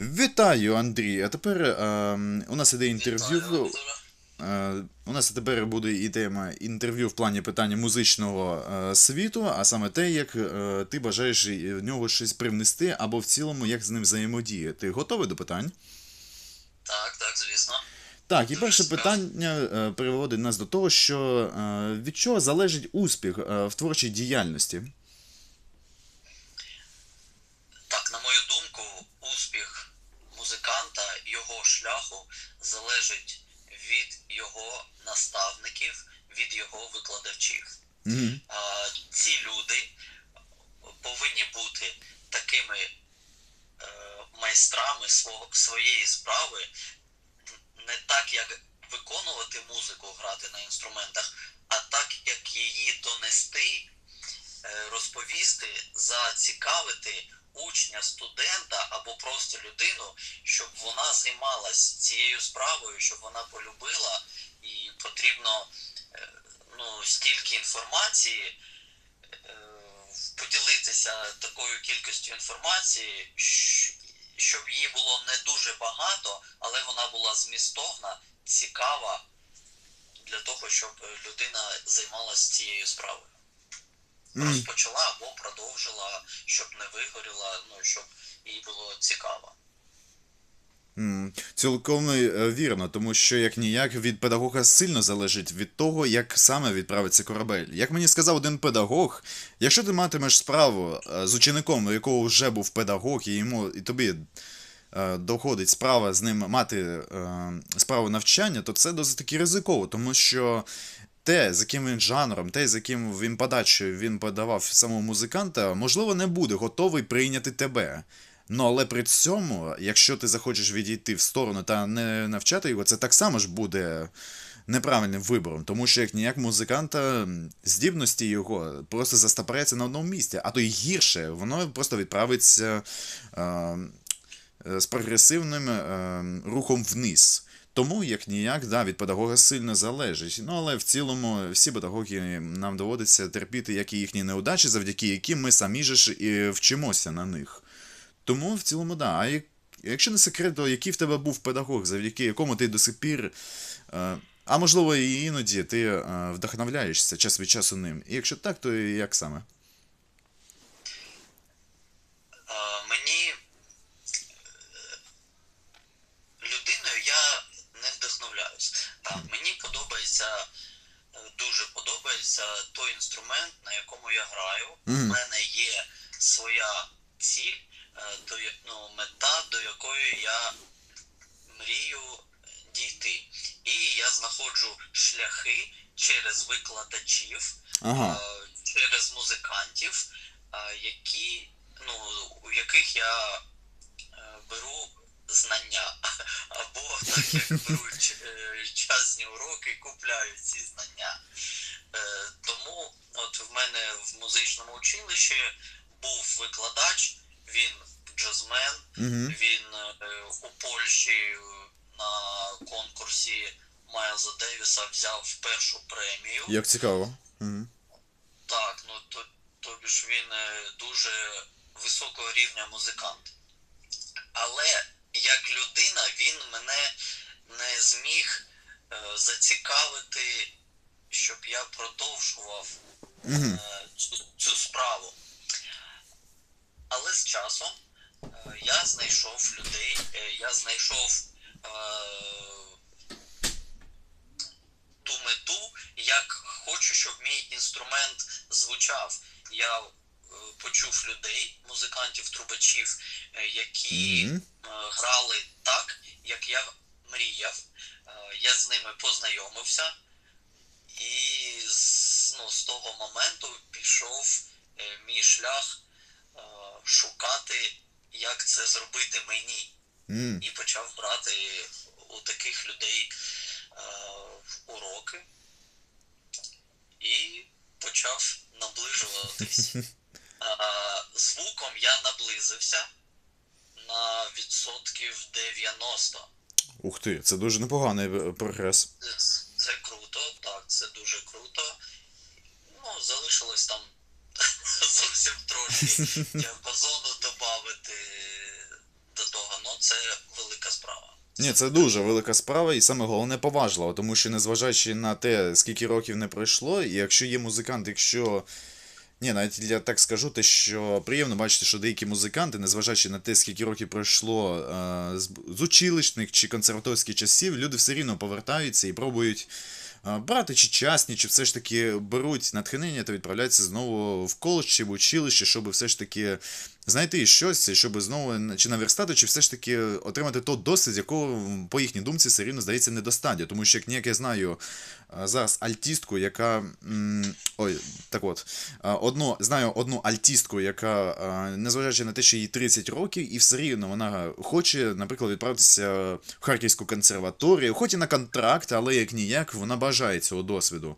Вітаю, Андрій. А тепер е, у нас іде інтерв'ю. Е, у нас тепер буде і тема інтерв'ю в плані питання музичного е, світу, а саме те, як е, ти бажаєш в нього щось привнести, або в цілому як з ним взаємодіяти. Готовий до питань? Так, так, звісно. Так, і перше питання е, приводить нас до того, що е, від чого залежить успіх е, в творчій діяльності? Так, на мою думку, успіх музиканта, його шляху залежить від його наставників, від його викладачів. Угу. А, ці люди повинні бути такими е, майстрами свого, своєї справи, не так, як виконувати музику, грати на інструментах, а так, як її донести, розповісти, зацікавити учня, студента або просто людину, щоб вона займалась цією справою, щоб вона полюбила, і потрібно е, ну, стільки інформації е, поділитися такою кількістю інформації, щоб її було не дуже багато, але вона була змістовна, цікава для того, щоб людина займалася цією справою. Розпочала або продовжила, щоб не вигоріла, ну щоб їй було цікаво. Цілком е, вірно, тому що як ніяк від педагога сильно залежить від того, як саме відправиться корабель. Як мені сказав один педагог, якщо ти матимеш справу е, з учеником, у якого вже був педагог, і йому і тобі е, доходить справа з ним мати справу навчання, то це досить таки ризиково, тому що. Те, з яким він жанром, те, з яким він подачею він подавав самого музиканта, можливо, не буде готовий прийняти тебе. Ну, але при цьому, якщо ти захочеш відійти в сторону та не навчати його, це так само ж буде неправильним вибором, тому що як ніяк музиканта здібності його просто застопоряться на одному місці, а то й гірше, воно просто відправиться е, е, з прогресивним е, рухом вниз. Тому, як ніяк, да, від педагога сильно залежить. Ну, але в цілому всі педагоги нам доводиться терпіти, як і їхні неудачі, завдяки яким ми самі ж і вчимося на них. Тому в цілому, да. А як, якщо не секрет, то який в тебе був педагог, завдяки якому ти до сих пір, е, а можливо, і іноді ти е, вдохновляєшся час від часу ним. І якщо так, то як саме? Е, мені е, людиною я не вдохновляюсь. Так, мені подобається, е, дуже подобається той інструмент, на якому я граю. У мене є своя ціль, е, до, ну, мета, до якої я мрію дійти. І я знаходжу шляхи через викладачів, Ага. е, через музикантів, е, які, ну, у яких я беру знання. Або так як беру часні уроки, купляю ці знання. Е, Тому от в мене в музичному училищі був викладач, він джазмен, Угу. він е, у Польщі е, на конкурсі Майлза Девіса взяв першу премію. Як цікаво. Угу. Так, ну то, тобі ж він е, дуже високого рівня музикант. Але як людина він мене не зміг зацікавити, щоб я продовжував Угу. Цю, справу. Але з часом е, я знайшов людей, е, я знайшов е, ту мету, як хочу, щоб мій інструмент звучав. Я е, почув людей, музикантів, трубачів, е, які Мгм. е, грали так, як я мріяв. Е, Я з ними познайомився, ну, з того моменту пішов е, мій шлях е, шукати, як це зробити мені. М. І почав брати у таких людей е, уроки і почав наближуватись. Звуком я наблизився на відсотків 90. Ух ти, це дуже непоганий прогрес. Це, це круто, так, це дуже круто. Ну, залишилось там зовсім трошки діапазону додати до того, ну це велика справа. Ні, це дуже велика справа, і саме головне поважливо, тому що незважаючи на те, скільки років не пройшло, і якщо є музикант, якщо. Ні, навіть я так скажу, те, що приємно бачити, що деякі музиканти, незважаючи на те, скільки років пройшло е, з, училищних чи консерваторських часів, люди все рівно повертаються і пробують брати чи частні, чи все ж таки беруть натхнення та відправляються знову в коледж чи в училище, щоб все ж таки знайти щось, щоб знову чи наверстати, чи все ж таки отримати той досвід, якого, по їхній думці, все рівно здається недостатньо. Тому що, як ніяк я знаю зараз альтістку, яка. Ой, так от. Одну, знаю одну альтістку, яка, незважаючи на те, що їй 30 років, і все рівно вона хоче, наприклад, відправитися в Харківську консерваторію, хоч і на контракт, але як ніяк, вона бажає цього досвіду.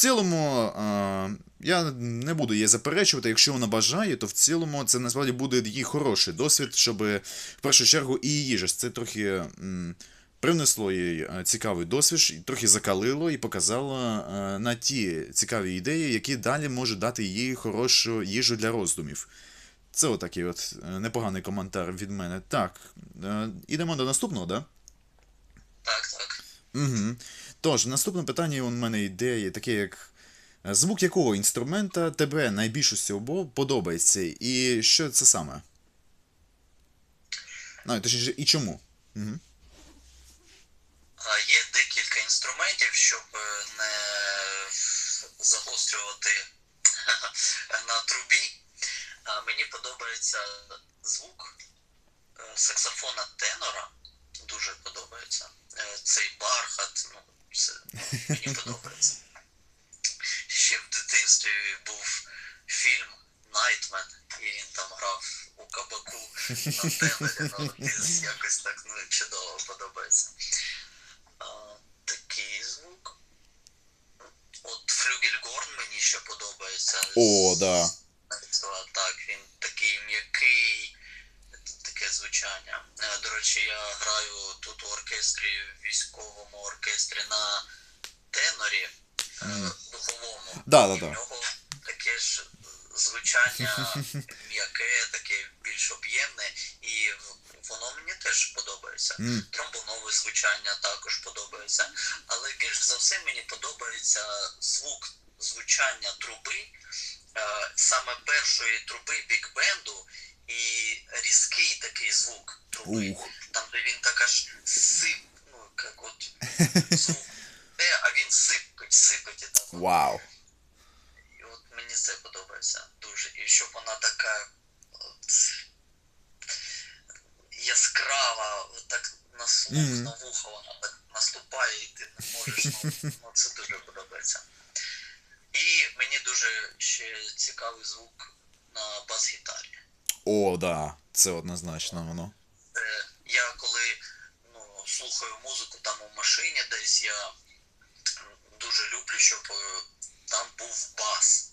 В цілому, е, я не буду її заперечувати, якщо вона бажає, то в цілому це насправді буде її хороший досвід, щоб в першу чергу і її ж це трохи м, привнесло їй е, цікавий досвід, трохи закалило і показало е, на ті цікаві ідеї, які далі можуть дати їй хорошу їжу для роздумів. Це отакий от е, непоганий коментар від мене. Так, е, ідемо до наступного, да? Так, так. Угу. Тож, наступне питання у мене йде таке, як е, звук якого інструмента тебе найбільше всього подобається, і що це саме? Ну, точніше, і чому? Угу. Є декілька інструментів, щоб е, не загострювати на трубі. Мені подобається звук е, саксофона тенора. Дуже подобається. Цей бархат, ну, це мені подобається. Ще в дитинстві був фільм Найтмен, і він там грав у кабаку на тенорі. Ну, якось так ну, чудово подобається. А, такий звук. От Флюгельгорн мені ще подобається. О, да. А, Так, він такий м'який, таке звучання. Е, До речі, я граю тут у оркестрі, в військовому оркестрі на тенорі е, духовому. Да, да, І в нього таке ж звучання м'яке, таке більш об'ємне, і воно мені теж подобається. М, Тромбонове звучання також подобається. Але більш за все мені подобається звук звучання труби, е, саме першої труби бікбенду і різкий такий звук труби. Ух. Там, де він так аж сип, ну як от звук, а він сипить, сипить і так. от. Вау. І от мені це подобається дуже. І щоб вона така от, яскрава, от так на слух, Мгм. на вухо вона так наступає, і ти не можеш. Ну, ну це дуже подобається. І мені дуже ще цікавий звук на бас-гітарі. О, да. Це однозначно воно. Я коли ну, слухаю музику там у машині десь, я дуже люблю, щоб е, там був бас.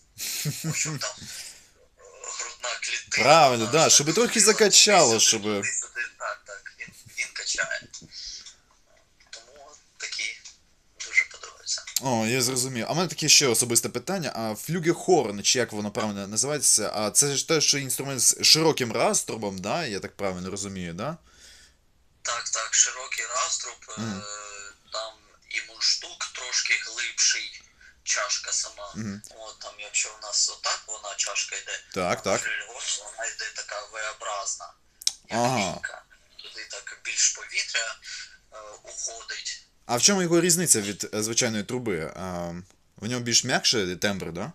Щоб там е, грудна клітина. Правильно, так, да, щоб трохи закачало, щоб- туди-сюди. Так, так, він, він качає. Тому такі дуже подобаються. О, я зрозумів. А в мене таке ще особисте питання. А флюгехорн, чи як воно правильно називається, а це ж теж інструмент з широким раструбом, да? Я так правильно розумію, да? Так, так, широкий раструб, е, там і мундштук трошки глибший, чашка сама. Мгм. От там, якщо в нас отак вона чашка йде, Так, так. флюгельгорн, вона йде така V-образна, як Ага. Туди так більш повітря е, уходить. А в чому його різниця від е, звичайної труби? А, в ньому більш м'якше тембр, да?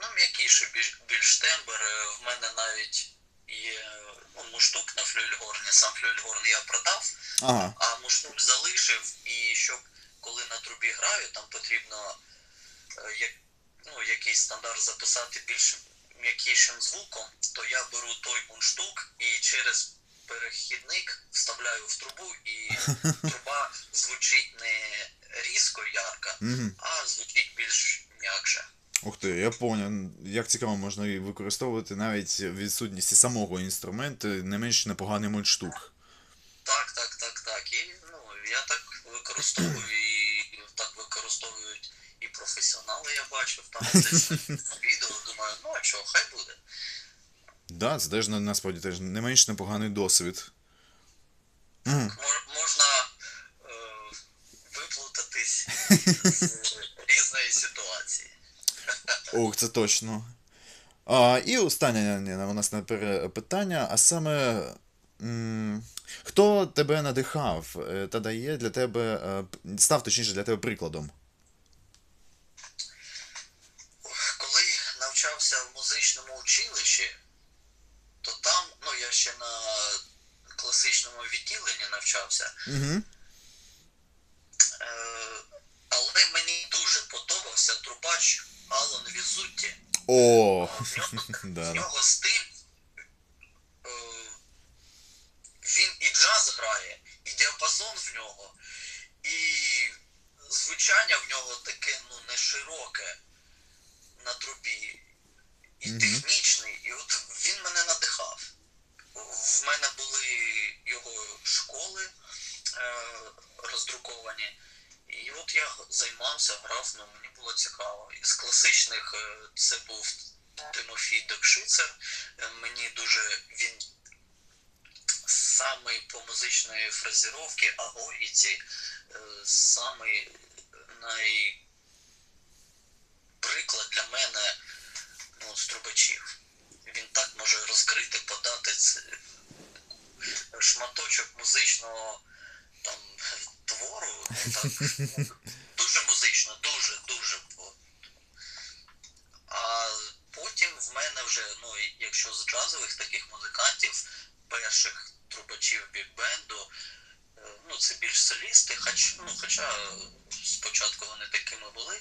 Ну, м'якіший більш, більш тембр. Е, В мене навіть є ну, муштук на флюгельгорні. Сам флюгельгорн я продав, Ага. а муштук залишив, і щоб коли на трубі граю, там потрібно е, як, ну, якийсь стандарт записати більш м'якішим звуком, то я беру той мундштук і через перехідник вставляю в трубу, і труба звучить не різко ярко, а звучить більш м'якше. Ух ти, я поняв. Як цікаво можна і використовувати навіть в відсутності самого інструменту не менш непоганий мундштук. Так, так, так, так. І ну, я так використовую і так використовують і професіонали, я бачив там десь відео, думаю, ну а що, хай буде. Да, це теж на- насправді теж не менш непоганий досвід. Можна е, виплутатись з різної ситуації. Ох, це точно. А, і останнє у нас на питання, а саме. Хто тебе надихав е, та дає для тебе, е, став точніше для тебе прикладом? Коли навчався в музичному училищі, то там, ну я ще на класичному відділенні навчався, Угу. е, але мені дуже подобався трубач Алан Візутті. О! В нього, Да, в нього стиль. Е, він і джаз грає, і діапазон в нього, і звучання в нього таке, ну, не широке на трубі, і технічний. І от він мене надихав. В мене були його школи е, роздруковані. І от я займався, грав, ну мені було цікаво. Із класичних е, це був Тимофій Докшицер. Е, Мені дуже він самий по музичної фразіровки, агогіці, е, самий най приклад для мене ну, з трубачів. Він так може розкрити, подати ц- шматочок музичного там твору. Так, дуже музично, дуже, дуже. От. А потім в мене вже, ну, і якщо з джазових таких музикантів, перших трубачів бік-бенду, е, ну, це більш солісти, хоч, ну, хоча спочатку вони такими були.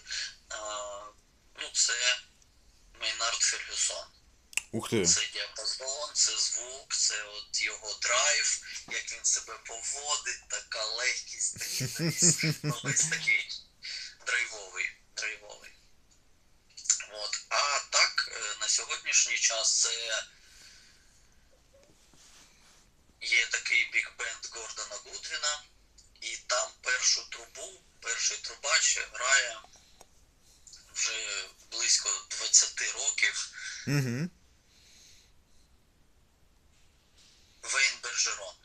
А, ну, це Мейнард Фергюсон. Ух ти. Це діапазон, це звук, це от його драйв, як він себе поводить, така легкість, такий, такий, ну, весь такий драйвовий, драйвовий. От. А так, е, на сьогоднішній час це є такий бік-бенд Гордона Гудвіна, і там першу трубу, перший трубач грає вже близько 20 років. Угу. Вейн Бержерон.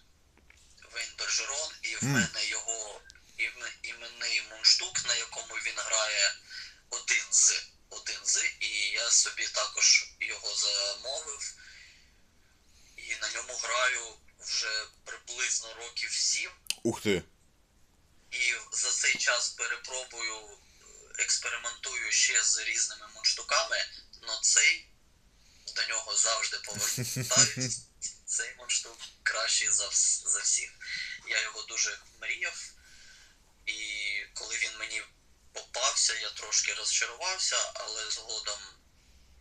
Вейн Бержерон, і в Мгм. мене його іменний мундштук, на якому він грає один з один з, і я собі також його замовив. І на ньому граю вже приблизно років сім. Ух ти. І за цей час перепробую, експериментую ще з різними мундштуками, але цей до нього завжди повертаюсь. Цей мундштук кращий за, за всіх. Я його дуже мріяв, і коли він мені попався, я трошки розчарувався, але згодом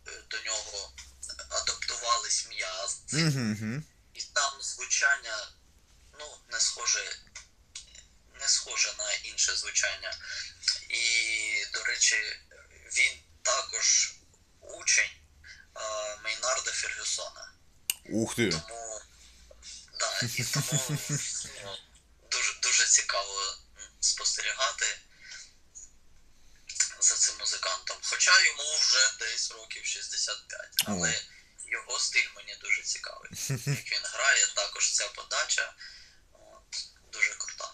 е, до нього адаптувались м'язи. І там звучання, ну, не схоже, не схоже на інше звучання. І, до речі, він також учень е, Мейнарда Фергюсона. Ух ти. Тому, да, і тому ну, дуже, дуже цікаво спостерігати за цим музикантом. Хоча йому вже десь років 65, але його стиль мені дуже цікавий. Як він грає, також ця подача от, дуже крута.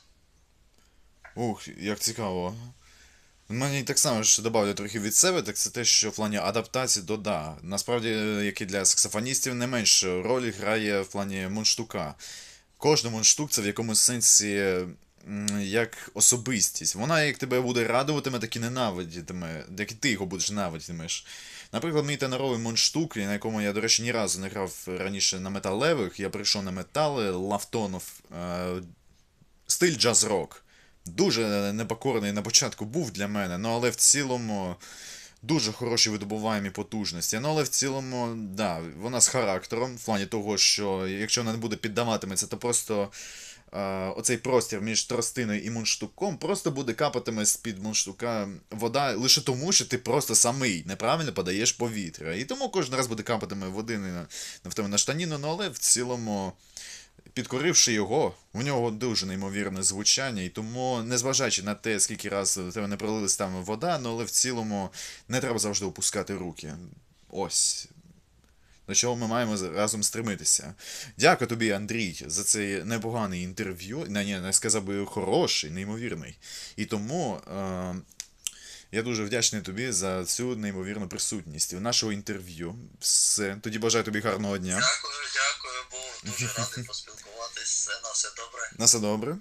Ух, як цікаво. Мені так само ж додав трохи від себе, так це те, що в плані адаптації до да. Насправді, е, як і для саксофоністів, не менш роль грає в плані мундштука. Кожен мундштук це в якомусь сенсі як особистість. Вона як тебе буде радуватиме, так і ненавидітиме, як і ти його будеш ненавидітимеш. Наприклад, мій теноровий мундштук, на якому я, до речі, ні разу не грав раніше на металевих, я прийшов на метали, лафтонов, е, стиль джаз-рок. Дуже непокорний на початку був для мене, ну але в цілому дуже хороші видобуваємі потужності. Ну але в цілому, да, вона з характером, в плані того, що якщо вона не буде піддаватиметься, то просто е, оцей простір між тростиною і мундштуком просто буде капатиме з-під мундштука вода лише тому, що ти просто самий неправильно подаєш повітря. І тому кожен раз буде капатиме води на, тебе на штаніну, ну але в цілому підкоривши його, у нього дуже неймовірне звучання, і тому, незважаючи на те, скільки разів у тебе не пролилась там вода, ну але в цілому не треба завжди опускати руки. Ось. До чого ми маємо разом стремитися. Дякую тобі, Андрій, за цей непоганий інтерв'ю. Не, ні, не сказав би хороший, неймовірний. І тому. Е- я дуже вдячний тобі за цю неймовірну присутність у нашого інтерв'ю. Все. Тоді бажаю тобі гарного дня. Дякую, дякую, був дуже радий поспілкуватись. Все на все добре. На все добре.